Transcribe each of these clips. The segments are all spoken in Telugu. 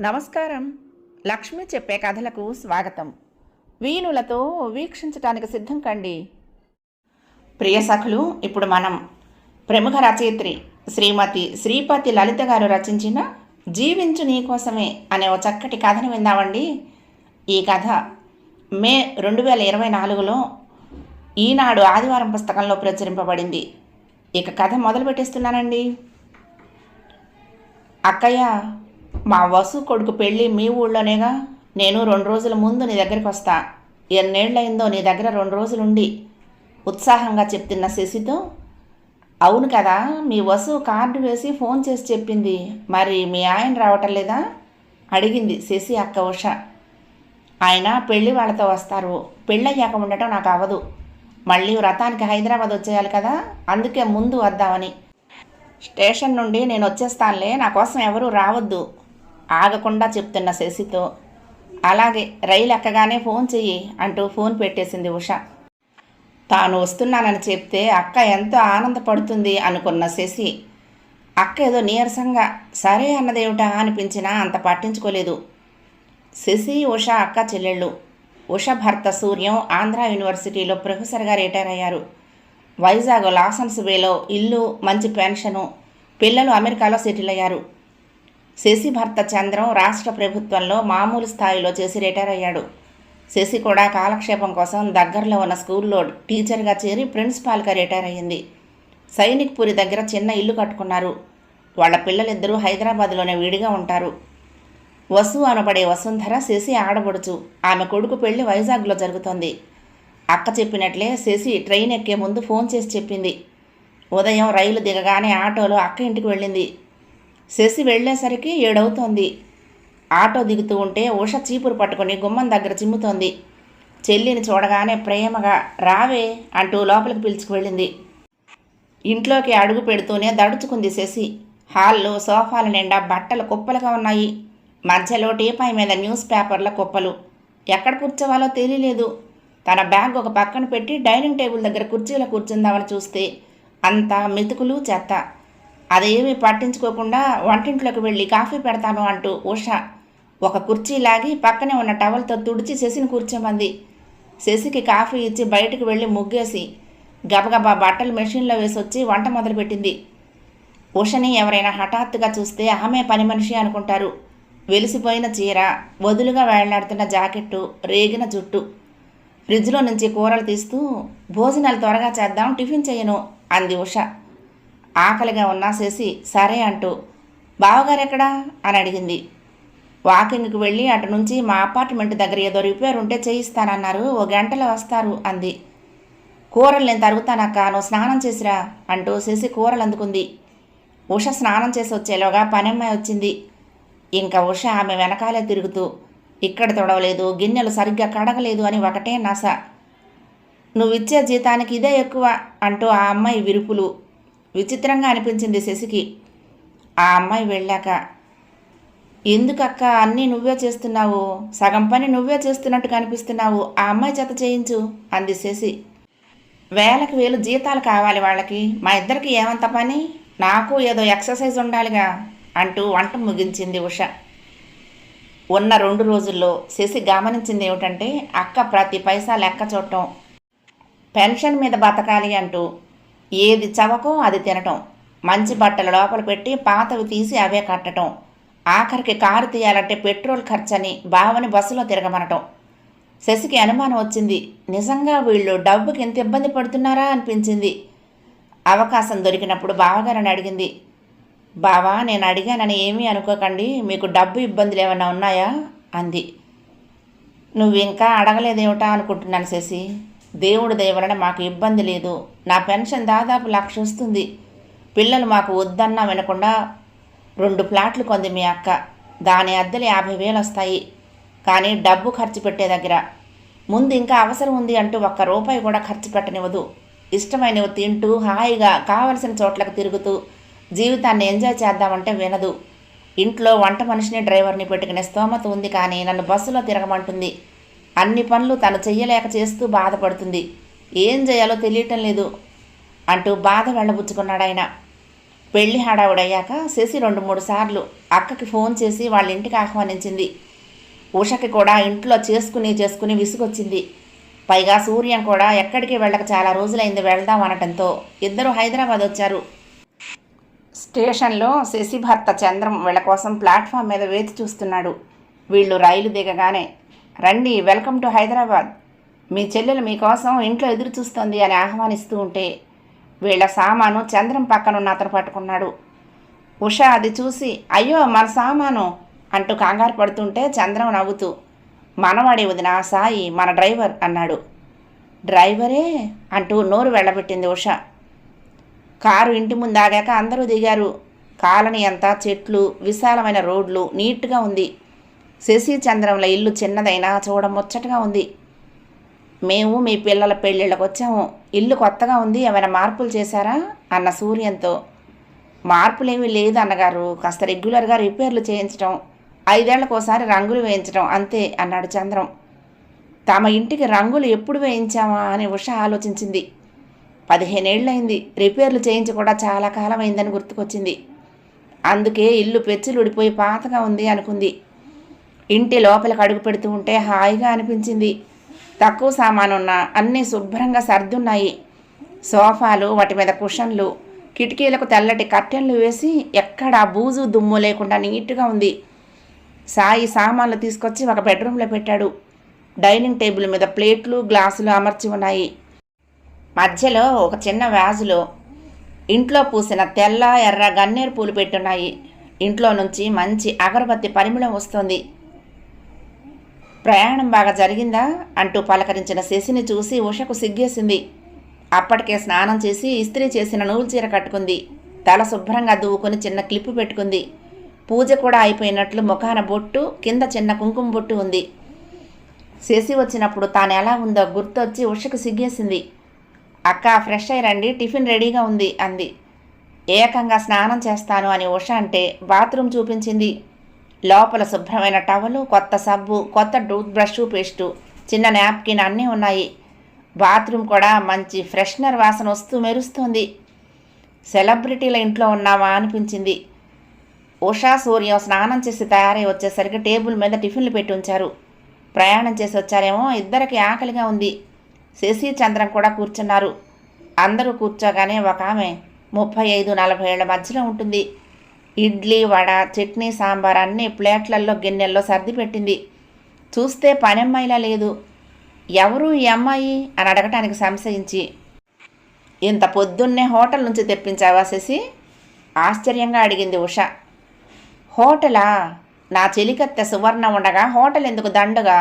నమస్కారం. లక్ష్మి చెప్పే కథలకు స్వాగతం. వీణులతో వీక్షించటానికి సిద్ధం కండి. ప్రియ సఖులు ఇప్పుడు మనం ప్రముఖ రచయిత్రి శ్రీమతి శ్రీపతి లలిత గారు రచించిన జీవించు నీకోసమే అనే ఓ చక్కటి కథను విందామండి. ఈ కథ మే రెండు వేల ఇరవై నాలుగులో ఈనాడు ఆదివారం పుస్తకంలో ప్రచురింపబడింది. ఇక కథ మొదలు పెట్టేస్తున్నానండి అక్కయ్య మా వసు కొడుకు పెళ్ళి మీ ఊళ్ళోనేగా? నేను రెండు రోజుల ముందు నీ దగ్గరికి వస్తా. ఎన్నేళ్ళయిందో నీ దగ్గర రెండు రోజులుండి. ఉత్సాహంగా చెప్తున్న శశితో అవును కదా మీ వసు కార్డు వేసి ఫోన్ చేసి చెప్పింది. మరి మీ ఆయన రావటం లేదా? అడిగింది శశి అక్క ఉష. ఆయన పెళ్ళి వాళ్ళతో వస్తారు. పెళ్ళయ్యాక ఉండటం నాకు అవ్వదు మళ్ళీ వ్రతానికి హైదరాబాద్ వచ్చేయాలి కదా? అందుకే ముందు వద్దామని. స్టేషన్ నుండి నేను వచ్చేస్తానులే నా కోసం ఎవరూ రావద్దు. ఆగకుండా చెప్తున్న శశితో. అలాగే రైలు ఎక్కగానే ఫోన్ చెయ్యి అంటూ ఫోన్ పెట్టేసింది ఉష. తాను వస్తున్నానని చెప్తే అక్క ఎంతో ఆనందపడుతుంది అనుకున్న శశి. అక్క ఏదో నీరసంగా సరే అన్నదేమిటా అనిపించినా అంత పట్టించుకోలేదు. శశి ఉష అక్క చెల్లెళ్ళు. ఉష భర్త సూర్యం ఆంధ్ర యూనివర్సిటీలో ప్రొఫెసర్గా రిటైర్ అయ్యారు. వైజాగ్ లాసన్స్ వేలో ఇల్లు మంచి పెన్షను పిల్లలు అమెరికాలో సెటిల్ అయ్యారు. శశి భర్త చంద్రం రాష్ట్ర ప్రభుత్వంలో మామూలు స్థాయిలో చేసి రిటైర్ అయ్యాడు. శశి కూడా కాలక్షేపం కోసం దగ్గరలో ఉన్న స్కూల్లో టీచర్గా చేరి ప్రిన్సిపాల్గా రిటైర్ అయ్యింది. సైనిక్ పురి దగ్గర చిన్న ఇల్లు కట్టుకున్నారు. వాళ్ళ పిల్లలిద్దరూ హైదరాబాద్లోనే విడిగా ఉంటారు. వసు అనబడే వసుంధర శశి ఆడబడుచు. ఆమె కొడుకు పెళ్ళి వైజాగ్లో జరుగుతోంది. అక్క చెప్పినట్లే శశి ట్రైన్ ఎక్కే ముందు ఫోన్ చేసి చెప్పింది. ఉదయం రైలు దిగగానే ఆటోలో అక్క ఇంటికి వెళ్ళింది. శశి వెళ్ళేసరికి ఏడవుతోంది. ఆటో దిగుతూ ఉంటే ఉష చీపురు పట్టుకుని గుమ్మం దగ్గర చిమ్ముతోంది. చెల్లిని చూడగానే ప్రేమగా రావే అంటూ లోపలికి పిలుచుకు వెళ్ళింది. ఇంట్లోకి అడుగు పెడుతూనే దడుచుకుంది శశి. హాల్లో సోఫాల నిండా బట్టలు కుప్పలుగా ఉన్నాయి. మధ్యలో టీపాయ్ మీద న్యూస్ పేపర్ల కుప్పలు. ఎక్కడ కూర్చోవాలో తెలియలేదు. తన బ్యాగ్ ఒక పక్కన పెట్టి డైనింగ్ టేబుల్ దగ్గర కుర్చీలో కూర్చుందామని చూస్తే అంతా మెతుకులు చెత్త. అదేమీ పట్టించుకోకుండా వంటింట్లోకి వెళ్ళి కాఫీ పెడతాను అంటూ ఉష ఒక కుర్చీ లాగి పక్కనే ఉన్న టవల్తో తుడిచి శశిని కూర్చోమంది. శశికి కాఫీ ఇచ్చి బయటకు వెళ్ళి ముగ్గేసి గబగబా బట్టలు మెషిన్లో వేసి వచ్చి వంట మొదలుపెట్టింది. ఉషని ఎవరైనా హఠాత్తుగా చూస్తే ఆమె పని మనిషి అనుకుంటారు. వెలిసిపోయిన చీర వదులుగా వేళ్ళాడుతున్న జాకెట్టు రేగిన జుట్టు. ఫ్రిడ్జ్లో నుంచి కూరలు తీస్తూ భోజనాలు త్వరగా చేద్దాం టిఫిన్ చేయను అంది ఉష. ఆకలిగా ఉన్నా చేసి సరే అంటూ బావగారు ఎక్కడా? అని అడిగింది. వాకింగ్కి వెళ్ళి అటు నుంచి మా అపార్ట్మెంట్ దగ్గర ఏదో రిపేర్ ఉంటే చేయిస్తానన్నారు ఓ గంటలో వస్తారు అంది. కూరలు నేను తరుగుతానక్క నువ్వు స్నానం చేసిరా అంటూ శశి కూరలు అందుకుంది. ఉష స్నానం చేసి వచ్చేలోగా పనమ్మాయి వచ్చింది. ఇంకా ఉష ఆమె వెనకాలే తిరుగుతూ ఇక్కడ తొడవలేదు గిన్నెలు సరిగ్గా కడగలేదు అని ఒకటే నస. నువ్విచ్చే జీతానికి ఇదే ఎక్కువ అంటూ ఆ అమ్మాయి విరుపులు. విచిత్రంగా అనిపించింది శశికి. ఆ అమ్మాయి వెళ్ళాక ఎందుకక్క అన్నీ నువ్వే చేస్తున్నావు? సగం పని నువ్వే చేస్తున్నట్టు కనిపిస్తున్నావు. ఆ అమ్మాయి చేత చేయించు అంది శశి. వేలకు వేలు జీతాలు కావాలి వాళ్ళకి. మా ఇద్దరికి ఏమంత పని? నాకు ఏదో ఎక్సర్సైజ్ ఉండాలిగా. అంటూ వంట ముగించింది ఉష. ఉన్న రెండు రోజుల్లో శశి గమనించింది ఏమిటంటే అక్క ప్రతి పైసా లెక్క చూడటం పెన్షన్ మీద బతకాలి అంటూ ఏది చవకో అది తినటం మంచి బట్టలు లోపల పెట్టి పాతవి తీసి అవే కట్టటం ఆఖరికి కారు తీయాలంటే పెట్రోల్ ఖర్చని బావని బస్సులో తిరగమనటం. శశికి అనుమానం వచ్చింది నిజంగా వీళ్ళు డబ్బుకి ఎంత ఇబ్బంది పడుతున్నారా అనిపించింది. అవకాశం దొరికినప్పుడు బావగారని అడిగింది బావా నేను అడిగానని ఏమీ అనుకోకండి మీకు డబ్బు ఇబ్బందులు ఏమైనా ఉన్నాయా? అంది. నువ్వు ఇంకా అడగలేదేమిటా అనుకుంటున్నాను శశి. దేవుడి దయవలన మాకు ఇబ్బంది లేదు. నా పెన్షన్ దాదాపు లక్ష వస్తుంది. పిల్లలు మాకు వద్దన్నా వినకుండా రెండు ప్లాట్లు కొంది మీ అక్క. దాని అద్దెలు యాభై వేలు వస్తాయి. కానీ డబ్బు ఖర్చు పెట్టే దగ్గర. ముందు ఇంకా అవసరం ఉంది అంటూ ఒక్క రూపాయి కూడా ఖర్చు పెట్టనివ్వదు. ఇష్టమైనవి తింటూ హాయిగా కావలసిన చోట్లకు తిరుగుతూ జీవితాన్ని ఎంజాయ్ చేద్దామంటే వినదు. ఇంట్లో వంట మనిషిని డ్రైవర్ని పెట్టుకునే స్తోమత ఉంది కానీ నన్ను బస్సులో తిరగమంటుంది. అన్ని పనులు తను చెయ్యలేక చేస్తూ బాధపడుతుంది. ఏం చేయాలో తెలియటం లేదు అంటూ బాధ వెళ్ళబుచ్చుకున్నాడు ఆయన. పెళ్ళి హడావుడయ్యాక శశి రెండు మూడు సార్లు అక్కకి ఫోన్ చేసి వాళ్ళ ఇంటికి ఆహ్వానించింది. ఉషకి కూడా ఇంట్లో చేసుకుని చేసుకుని విసుగొచ్చింది. పైగా సూర్యం కూడా ఎక్కడికి వెళ్ళక చాలా రోజులైంది వెళ్దాం అనటంతో ఇద్దరు హైదరాబాద్ వచ్చారు. స్టేషన్లో శశి భర్త చంద్రం వీళ్ళ కోసం ప్లాట్ఫామ్ మీద వేచి చూస్తున్నాడు. వీళ్ళు రైలు దిగగానే రండి వెల్కమ్ టు హైదరాబాద్. మీ చెల్లెలు మీకోసం ఇంట్లో ఎదురు చూస్తుంది అని ఆహ్వానిస్తూ ఉంటే వీళ్ళ సామాను చంద్రం పక్కనున్న అతను పట్టుకున్నాడు. ఉష అది చూసి అయ్యో మన సామాను అంటూ కంగారు పడుతుంటే చంద్రం నవ్వుతూ మనవాడి వదిన సాయి మన డ్రైవర్ అన్నాడు. డ్రైవరే? అంటూ నోరు వెళ్ళబెట్టింది ఉష. కారు ఇంటి ముందు అందరూ దిగారు. కాలనీ అంతా చెట్లు విశాలమైన రోడ్లు నీట్గా ఉంది. శశి చంద్రంల ఇల్లు చిన్నదైనా చూడ ముచ్చటగా ఉంది. మేము మీ పిల్లల పెళ్ళిళ్ళకి వచ్చాము. ఇల్లు కొత్తగా ఉంది ఏమైనా మార్పులు చేశారా? అన్న సూర్యంతో. మార్పులేమీ లేదు అన్నగారు. కాస్త రెగ్యులర్గా రిపేర్లు చేయించడం ఐదేళ్ళకోసారి రంగులు వేయించడం అంతే అన్నాడు చంద్రం. తమ ఇంటికి రంగులు ఎప్పుడు వేయించామా అని ఉష ఆలోచించింది. పదిహేనేళ్ళయింది. రిపేర్లు చేయించి కూడా చాలా కాలం అయిందని గుర్తుకొచ్చింది. అందుకే ఇల్లు పెచ్చులుడిపోయి పాతగా ఉంది అనుకుంది. ఇంటి లోపలికి అడుగు పెడుతూ ఉంటే హాయిగా అనిపించింది. తక్కువ సామానున్న అన్నీ శుభ్రంగా సర్దున్నాయి. సోఫాలు వాటి మీద కుషన్లు కిటికీలకు తెల్లటి కర్టెన్లు వేసి ఎక్కడా బూజు దుమ్ము లేకుండా నీట్గా ఉంది. సాయి సామాన్లు తీసుకొచ్చి ఒక బెడ్రూమ్లో పెట్టాడు. డైనింగ్ టేబుల్ మీద ప్లేట్లు గ్లాసులు అమర్చి ఉన్నాయి. మధ్యలో ఒక చిన్న వ్యాజులో ఇంట్లో పూసిన తెల్ల ఎర్ర గన్నేరు పూలు పెట్టున్నాయి. ఇంట్లో నుంచి మంచి అగరబత్తి పరిమళం వస్తుంది. ప్రయాణం బాగా జరిగిందా? అంటూ పలకరించిన శశిని చూసి ఉషకు సిగ్గేసింది. అప్పటికే స్నానం చేసి ఇస్త్రీ చేసిన నూలు చీర కట్టుకుంది. తల శుభ్రంగా దువ్వుకొని చిన్న క్లిప్పు పెట్టుకుంది. పూజ కూడా అయిపోయినట్లు ముఖాన బొట్టు కింద చిన్న కుంకుమ బొట్టు ఉంది. శశి వచ్చినప్పుడు తాను ఎలా ఉందో గుర్తొచ్చి ఉషకు సిగ్గేసింది. అక్క ఫ్రెష్ అయ్యి రండి టిఫిన్ రెడీగా ఉంది అంది. ఏకంగా స్నానం చేస్తాను అని ఉష అంటే బాత్రూమ్ చూపించింది. లోపల శుభ్రమైన టవలు కొత్త సబ్బు కొత్త టూత్ బ్రష్ పేస్టు చిన్న నాప్కిన్ అన్నీ ఉన్నాయి. బాత్రూమ్ కూడా మంచి ఫ్రెషనర్ వాసన వస్తూ మెరుస్తుంది. సెలబ్రిటీల ఇంట్లో ఉన్నావా అనిపించింది. ఉషా సూర్యం స్నానం చేసి తయారై వచ్చేసరికి టేబుల్ మీద టిఫిన్లు పెట్టి ఉంచారు. ప్రయాణం చేసి వచ్చారేమో ఇద్దరికి ఆకలిగా ఉంది. శశి చంద్రం కూడా కూర్చున్నారు. అందరూ కూర్చోగానే ఒక ఆమె ముప్పై ఐదు నలభై ఏళ్ళ మధ్యలో ఉంటుంది. ఇడ్లీ వడ చట్నీ సాంబార్ అన్ని ప్లేట్లల్లో గిన్నెల్లో సర్ది పెట్టింది. చూస్తే పనమ్మాయిలా లేదు. ఎవరు ఈ అమ్మాయి అని అడగటానికి సంశయించి ఇంత పొద్దున్నే హోటల్ నుంచి తెప్పించావా శశి? ఆశ్చర్యంగా అడిగింది ఉష. హోటలా? నా చెలికత్తె సువర్ణ ఉండగా హోటల్ ఎందుకు దండగా?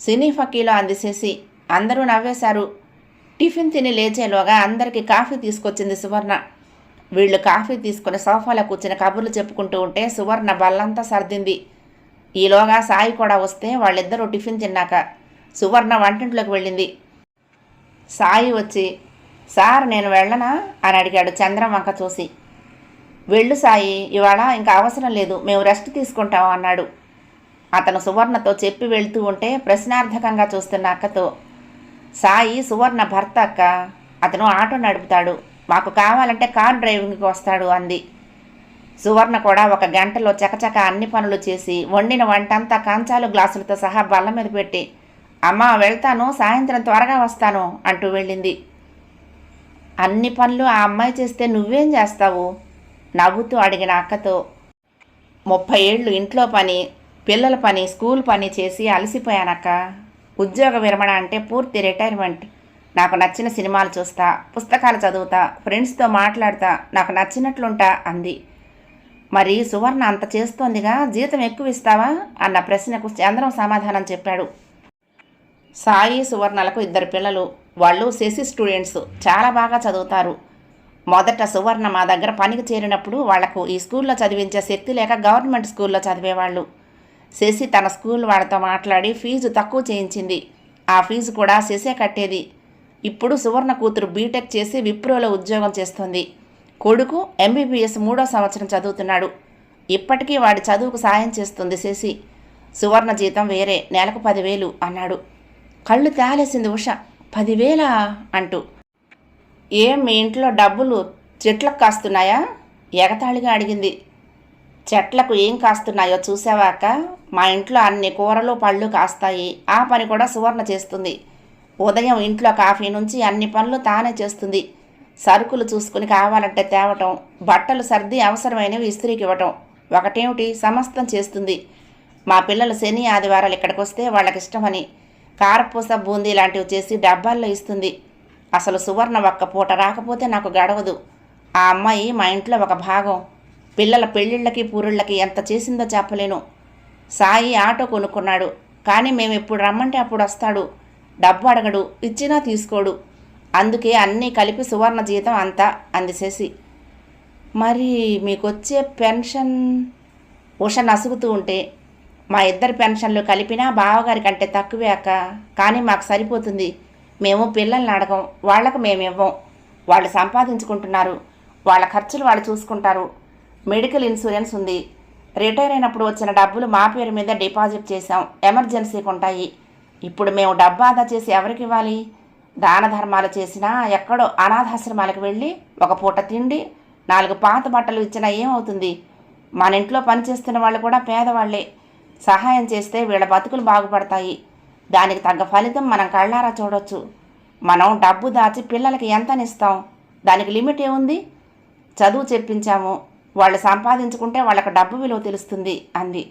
సినీ ఫకీలో అంది శశి. అందరూ నవ్వేశారు. టిఫిన్ తిని లేచేలోగా అందరికీ కాఫీ తీసుకొచ్చింది సువర్ణ. వీళ్ళు కాఫీ తీసుకుని సోఫాలో కూర్చుని కబుర్లు చెప్పుకుంటూ ఉంటే సువర్ణ బల్లంతా సర్దింది. ఈలోగా సాయి కూడా వస్తే వాళ్ళిద్దరూ టిఫిన్ తిన్నాక సువర్ణ వంటింట్లోకి వెళ్ళింది. సాయి వచ్చి సార్ నేను వెళ్ళనా? అని అడిగాడు చంద్రం వంక చూసి. వెళ్ళు సాయి ఇవాళ ఇంకా అవసరం లేదు మేము రెస్ట్ తీసుకుంటాం అన్నాడు. అతను సువర్ణతో చెప్పి వెళ్తూ ఉంటే ప్రశ్నార్థకంగా చూస్తున్న అక్కతో సాయి సువర్ణ భర్త అక్క. అతను ఆటో నడుపుతాడు. మాకు కావాలంటే కార్ డ్రైవింగ్కి వస్తాడు అంది. సువర్ణ కూడా ఒక గంటలో చకచక అన్ని పనులు చేసి వండిన వంటంతా కంచాలు గ్లాసులతో సహా బల్ల మీద పెట్టి అమ్మా వెళ్తాను సాయంత్రం త్వరగా వస్తాను అంటూ వెళ్ళింది. అన్ని పనులు ఆ అమ్మాయి చేస్తే నువ్వేం చేస్తావు? నవ్వుతూ అడిగిన అక్కతో. ముప్పై ఏళ్ళు ఇంట్లో పని పిల్లల పని స్కూల్ పని చేసి అలసిపోయానక్క. ఉద్యోగ విరమణ అంటే పూర్తి రిటైర్మెంట్ నాకు నచ్చిన సినిమాలు చూస్తా పుస్తకాలు చదువుతా ఫ్రెండ్స్తో మాట్లాడతా నాకు నచ్చినట్లుంటా అంది. మరి సువర్ణ అంత చేస్తోందిగా జీతం ఎక్కువ ఇస్తావా? అన్న ప్రశ్నకు చంద్రం సమాధానం చెప్పాడు. సాయి సువర్ణలకు ఇద్దరు పిల్లలు. వాళ్ళు శశి స్టూడెంట్స్ చాలా బాగా చదువుతారు. మొదట సువర్ణ మా దగ్గర పనికి చేరినప్పుడు వాళ్ళకు ఈ స్కూల్లో చదివించే శక్తి లేక గవర్నమెంట్ స్కూల్లో చదివేవాళ్ళు. శశి తన స్కూల్ వాళ్ళతో మాట్లాడి ఫీజు తక్కువ చేయించింది. ఆ ఫీజు కూడా శశే కట్టేది. ఇప్పుడు సువర్ణ కూతురు బీటెక్ చేసి విప్రోలో ఉద్యోగం చేస్తుంది. కొడుకు ఎంబీబీఎస్ మూడో సంవత్సరం చదువుతున్నాడు. ఇప్పటికీ వాడి చదువుకు సాయం చేస్తుంది శశి. సువర్ణ జీతం వేరే నెలకు పదివేలు అన్నాడు. కళ్ళు తేలేసింది ఉష. పదివేలా? అంటూ. ఏం మీ ఇంట్లో డబ్బులు చెట్లకు కాస్తున్నాయా? ఎగతాళిగా అడిగింది. చెట్లకు ఏం కాస్తున్నాయో చూసావాక మా ఇంట్లో అన్ని కూరలు పళ్ళు కాస్తాయి. ఆ పని కూడా సువర్ణ చేస్తుంది. ఉదయం ఇంట్లో కాఫీ నుంచి అన్ని పనులు తానే చేస్తుంది. సరుకులు చూసుకుని కావాలంటే తేవటం బట్టలు సర్ది అవసరమైనవి ఇస్త్రీకి ఇవ్వటం ఒకటేమిటి? సమస్తం చేస్తుంది. మా పిల్లలు శని ఆదివారాలు ఇక్కడికి వస్తే వాళ్ళకి ఇష్టమని కారపూస బూందీ లాంటివి చేసి డబ్బాల్లో ఇస్తుంది. అసలు సువర్ణ ఒక్క పూట రాకపోతే నాకు గడవదు. ఆ అమ్మాయి మా ఇంట్లో ఒక భాగం. పిల్లల పెళ్ళిళ్ళకి పూరిళ్ళకి ఎంత చేసిందో చెప్పలేను. సాయి ఆటో కొనుక్కున్నాడు. కానీ మేము ఎప్పుడు రమ్మంటే అప్పుడు వస్తాడు. డబ్బు అడగడు ఇచ్చినా తీసుకోడు. అందుకే అన్నీ కలిపి సువర్ణ జీతం అంతా అంది శశి మరి మీకు వచ్చే పెన్షన్? ఉష నసుగుతూ ఉంటే మా ఇద్దరి పెన్షన్లు కలిపినా బావగారి కంటే తక్కువే అక్క. కానీ మాకు సరిపోతుంది. మేము పిల్లల్ని అడగం వాళ్ళకు మేము ఇవ్వం వాళ్ళు సంపాదించుకుంటున్నారు. వాళ్ళ ఖర్చులు వాళ్ళు చూసుకుంటారు. మెడికల్ ఇన్సూరెన్స్ ఉంది. రిటైర్ అయినప్పుడు వచ్చిన డబ్బులు మా పేరు మీద డిపాజిట్ చేశాం. ఎమర్జెన్సీకి ఉంటాయి ఇప్పుడు మేము డబ్బు ఆదా చేసి ఎవరికి ఇవ్వాలి? దాన ధర్మాలు చేసినా ఎక్కడో అనాథాశ్రమాలకు వెళ్ళి ఒక పూట తిండి నాలుగు పాత బట్టలు ఇచ్చినా ఏమవుతుంది? మన ఇంట్లో పనిచేస్తున్న వాళ్ళు కూడా పేదవాళ్ళే. సహాయం చేస్తే వీళ్ళ బతుకులు బాగుపడతాయి. దానికి తగ్గ ఫలితం మనం కళ్ళారా చూడొచ్చు. మనం డబ్బు దాచి పిల్లలకి ఎంతనిస్తాం? దానికి లిమిట్ ఏముంది? చదువు చెప్పించాము. వాళ్ళు సంపాదించుకుంటే వాళ్ళకి డబ్బు విలువ తెలుస్తుంది అంది.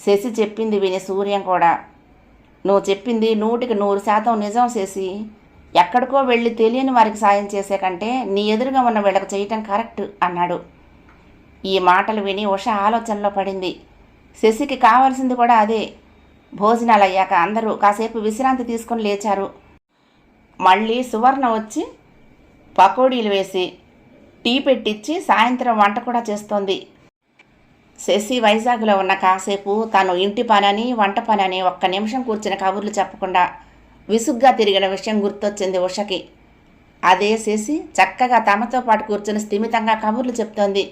శశి చెప్పింది విని సూర్యం కూడా నువ్వు చెప్పింది నూటికి నూరు శాతం నిజం చేసి ఎక్కడికో వెళ్ళి తెలియని వారికి సాయం చేసే కంటే నీ ఎదురుగా ఉన్న వీళ్ళకి చేయటం కరెక్ట్ అన్నాడు. ఈ మాటలు విని ఉష ఆలోచనలో పడింది. శశికి కావాల్సింది కూడా అదే. భోజనాలు అయ్యాక అందరూ కాసేపు విశ్రాంతి తీసుకొని లేచారు. మళ్ళీ సువర్ణ వచ్చి పకోడీలు వేసి టీ పెట్టించి సాయంత్రం వంట కూడా చేస్తోంది. శశి వైజాగ్లో ఉన్న కాసేపు తను ఇంటి పనని వంట పనని ఒక్క నిమిషం కూర్చుని కబుర్లు చెప్పకుండా విసుగ్గా తిరిగిన విషయం గుర్తొచ్చింది ఉషకి. అదే శశి చక్కగా తమతో పాటు కూర్చుని స్థిమితంగా కబుర్లు చెప్తోంది.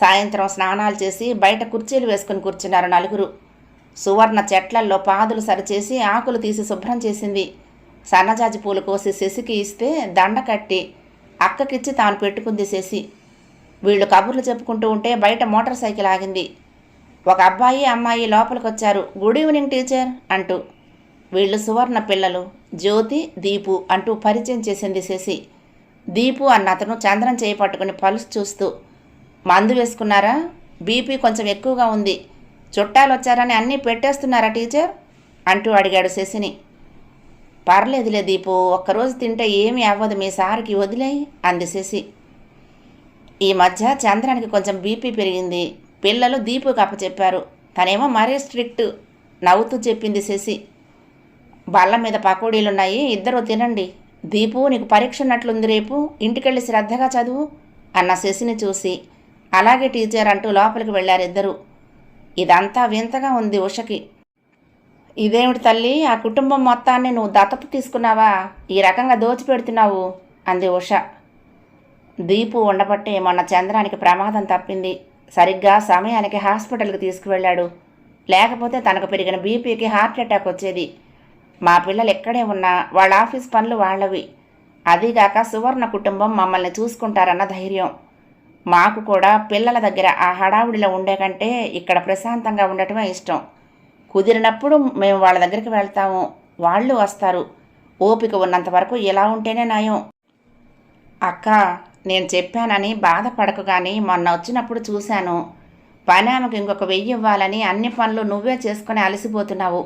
సాయంత్రం స్నానాలు చేసి బయట కుర్చీలు వేసుకుని కూర్చున్నారు నలుగురు. సువర్ణ చెట్లల్లో పాదులు సరిచేసి ఆకులు తీసి శుభ్రం చేసింది. సన్నజాజి పూలు కోసి శశికి ఇస్తే దండ కట్టి అక్కకిచ్చి తాను పెట్టుకుంది శశి వీళ్ళు కబుర్లు చెప్పుకుంటూ ఉంటే బయట మోటార్ సైకిల్ ఆగింది. ఒక అబ్బాయి అమ్మాయి లోపలికి వచ్చారు గుడ్ ఈవినింగ్ టీచర్ అంటూ వీళ్ళు సువర్ణ పిల్లలు జ్యోతి దీపు అంటూ పరిచయం చేసింది శశి దీపు అన్న అతను చంద్రం చేయి పట్టుకుని పలుసు చూస్తూ మందు వేసుకున్నారా? బీపీ కొంచెం ఎక్కువగా ఉంది. చుట్టాలు వచ్చారని అన్నీ పెట్టేస్తున్నారా టీచర్? అంటూ అడిగాడు శశిని. పర్లేదులే దీపు ఒక్కరోజు తింటే ఏమీ అవ్వదు మీ సార్కి వదిలేయి అంది శశి ఈ మధ్య చంద్రానికి కొంచెం బీపీ పెరిగింది. పిల్లలు దీపుకి అప్పచెప్పారు. తనేమో మరీ స్ట్రిక్ట్ నవ్వుతూ చెప్పింది శశి. బల్ల మీద పకోడీలున్నాయి ఇద్దరు తినండి. దీపు నీకు పరీక్ష ఉన్నట్లుంది రేపు ఇంటికెళ్ళి శ్రద్ధగా చదువు అన్న శశిని చూసి. అలాగే టీచర్ అంటూ లోపలికి వెళ్ళారు ఇద్దరు. ఇదంతా వింతగా ఉంది ఉషకి. ఇదేమిటి తల్లి ఆ కుటుంబం మొత్తాన్ని నువ్వు దత్తత తీసుకున్నావా? ఈ రకంగా దోచిపెడుతున్నావు అంది ఉష. దీపు ఉండబట్టే మొన్న చంద్రానికి ప్రమాదం తప్పింది. సరిగ్గా సమయానికి హాస్పిటల్కి తీసుకువెళ్ళాడు. లేకపోతే తనకు పెరిగిన బీపీకి హార్ట్ అటాక్ వచ్చేది. మా పిల్లలు ఎక్కడే ఉన్నా వాళ్ళ ఆఫీస్ పనులు వాళ్ళవి. అదీగాక సువర్ణ కుటుంబం మమ్మల్ని చూసుకుంటారన్న ధైర్యం. మాకు కూడా పిల్లల దగ్గర ఆ హడావుడిలో ఉండే కంటే ఇక్కడ ప్రశాంతంగా ఉండటమే ఇష్టం. కుదిరినప్పుడు మేము వాళ్ళ దగ్గరికి వెళ్తాము. వాళ్ళు వస్తారు. ఓపిక ఉన్నంత వరకు ఇలా ఉంటేనే నయం అక్క నేను చెప్పానని బాధపడకు కానీ మొన్న వచ్చినప్పుడు చూశాను. పని ఆమెకు ఇంకొక వెయ్యి ఇవ్వాలని అన్ని పనులు నువ్వే చేసుకుని అలసిపోతున్నావు.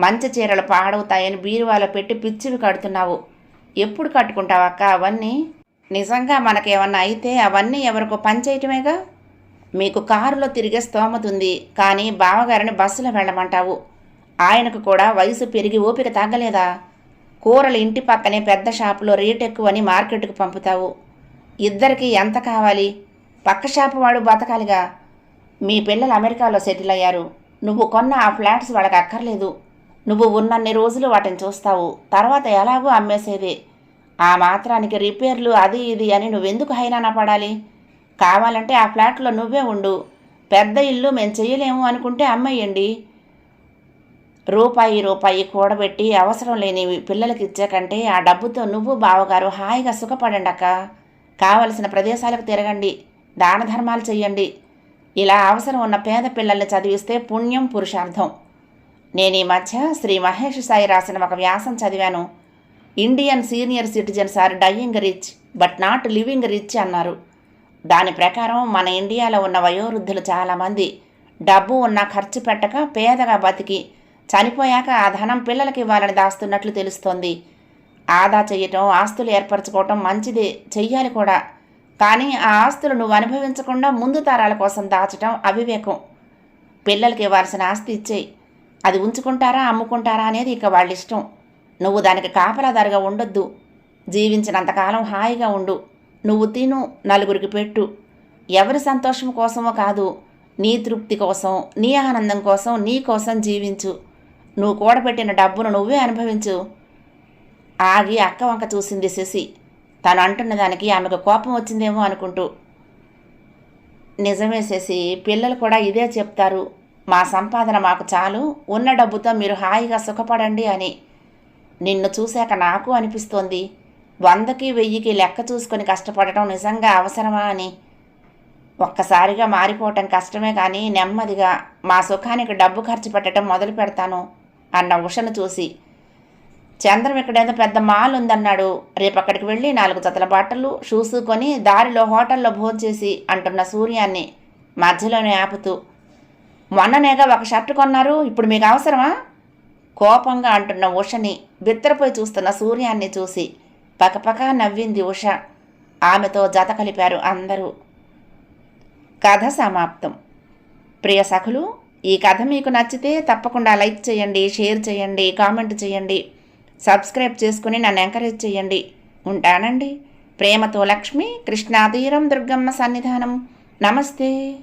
మంచి చీరలు పాడవుతాయని బీరువాలో పెట్టి పిచ్చివి కడుతున్నావు. ఎప్పుడు కట్టుకుంటావు అక్క అవన్నీ? నిజంగా మనకేమన్నా అయితే అవన్నీ ఎవరికో పని చేయటమేగా? మీకు కారులో తిరిగే స్తోమత ఉంది కానీ బావగారిని బస్సులో వెళ్ళమంటావు. ఆయనకు కూడా వయసు పెరిగి ఓపిక తగ్గలేదా? కూరలు ఇంటి పక్కనే పెద్ద షాపులో రేట్ ఎక్కువని మార్కెట్కు పంపుతావు. ఇద్దరికి ఎంత కావాలి? పక్క షాపు వాడు బతకాలిగా. మీ పిల్లలు అమెరికాలో సెటిల్ అయ్యారు. నువ్వు కొన్న ఆ ఫ్లాట్స్ వాళ్ళకి అక్కర్లేదు. నువ్వు ఉన్నన్ని రోజులు వాటిని చూస్తావు. తర్వాత ఎలాగో అమ్మేసేదే? ఆ మాత్రానికి రిపేర్లు అది ఇది అని నువ్వెందుకు హైరాణ పడాలి? కావాలంటే ఆ ఫ్లాట్లో నువ్వే ఉండు. పెద్ద ఇల్లు మేము చెయ్యలేము అనుకుంటే అమ్మేయండి. రూపాయి రూపాయి కూడబెట్టి అవసరం లేని పిల్లలకి ఇచ్చాకంటే ఆ డబ్బుతో నువ్వు బావగారు హాయిగా సుఖపడండి అక్క. కావలసిన ప్రదేశాలకు తిరగండి. దాన ధర్మాలు చెయ్యండి. ఇలా అవసరం ఉన్న పేద పిల్లల్ని చదివిస్తే పుణ్యం పురుషార్థం. నేను ఈ మధ్య శ్రీ మహేష్ సాయి రాసిన ఒక వ్యాసం చదివాను. Indian senior citizens are dying rich but not living rich అన్నారు. దాని ప్రకారం మన ఇండియాలో ఉన్న వయోవృద్ధులు చాలామంది డబ్బు ఉన్న ఖర్చు పెట్టక పేదగా బతికి చనిపోయాక ఆ ధనం పిల్లలకి ఇవ్వాలని దాస్తున్నట్లు తెలుస్తోంది. ఆదా చేయటం ఆస్తులు ఏర్పరచుకోవటం మంచిదే చెయ్యాలి కూడా. కానీ ఆ ఆస్తులు నువ్వు అనుభవించకుండా ముందు తరాల కోసం దాచటం అవివేకం. పిల్లలకి ఇవ్వాల్సిన ఆస్తి ఇచ్చేయి అది ఉంచుకుంటారా అమ్ముకుంటారా అనేది ఇక వాళ్ళ ఇష్టం. నువ్వు దానికి కాపలాదారుగా ఉండొద్దు. జీవించినంతకాలం హాయిగా ఉండు. నువ్వు తిను నలుగురికి పెట్టు. ఎవరి సంతోషం కోసమో కాదు నీ తృప్తి కోసం నీ ఆనందం కోసం నీ కోసం జీవించు. నువ్వు కూడబెట్టిన డబ్బును నువ్వే అనుభవించు. ఆగి అక్క వంక చూసింది శశి. తను అంటున్న దానికి ఆమెకు కోపం వచ్చిందేమో అనుకుంటూ. నిజమే శశి పిల్లలు కూడా ఇదే చెప్తారు. మా సంపాదన మాకు చాలు ఉన్న డబ్బుతో మీరు హాయిగా సుఖపడండి అని. నిన్ను చూశాక నాకు అనిపిస్తోంది. వందకి వెయ్యికి లెక్క చూసుకొని కష్టపడటం నిజంగా అవసరమా అని. ఒక్కసారిగా మారిపోవటం కష్టమే కానీ నెమ్మదిగా మా సుఖానికి డబ్బు ఖర్చు పెట్టడం మొదలు పెడతాను అన్న ఉషను చూసి. చంద్రం ఇక్కడేదో పెద్ద మాల్ ఉందన్నాడు. రేపు అక్కడికి వెళ్ళి నాలుగు జతల బట్టలు షూస్ కొని దారిలో హోటల్లో భోంచేసి అంటున్న సూర్యాన్ని మధ్యలోనే ఆపుతూ. మొన్ననేగా ఒక షర్ట్ కొన్నారు ఇప్పుడు మీకు అవసరమా? కోపంగా అంటున్న ఉషని బిత్తరపోయి చూస్తున్న సూర్యాన్ని చూసి. పకపక నవ్వింది ఉష. ఆమెతో జత కలిపారు అందరూ. కథ సమాప్తం. ప్రియ సఖులు ఈ కథ మీకు నచ్చితే తప్పకుండా లైక్ చేయండి షేర్ చేయండి కామెంట్ చేయండి. సబ్స్క్రైబ్ చేసుకుని నన్ను ఎంకరేజ్ చేయండి. ఉంటానండి. ప్రేమతో లక్ష్మి కృష్ణాతీరం దుర్గమ్మ సన్నిధానం. నమస్తే.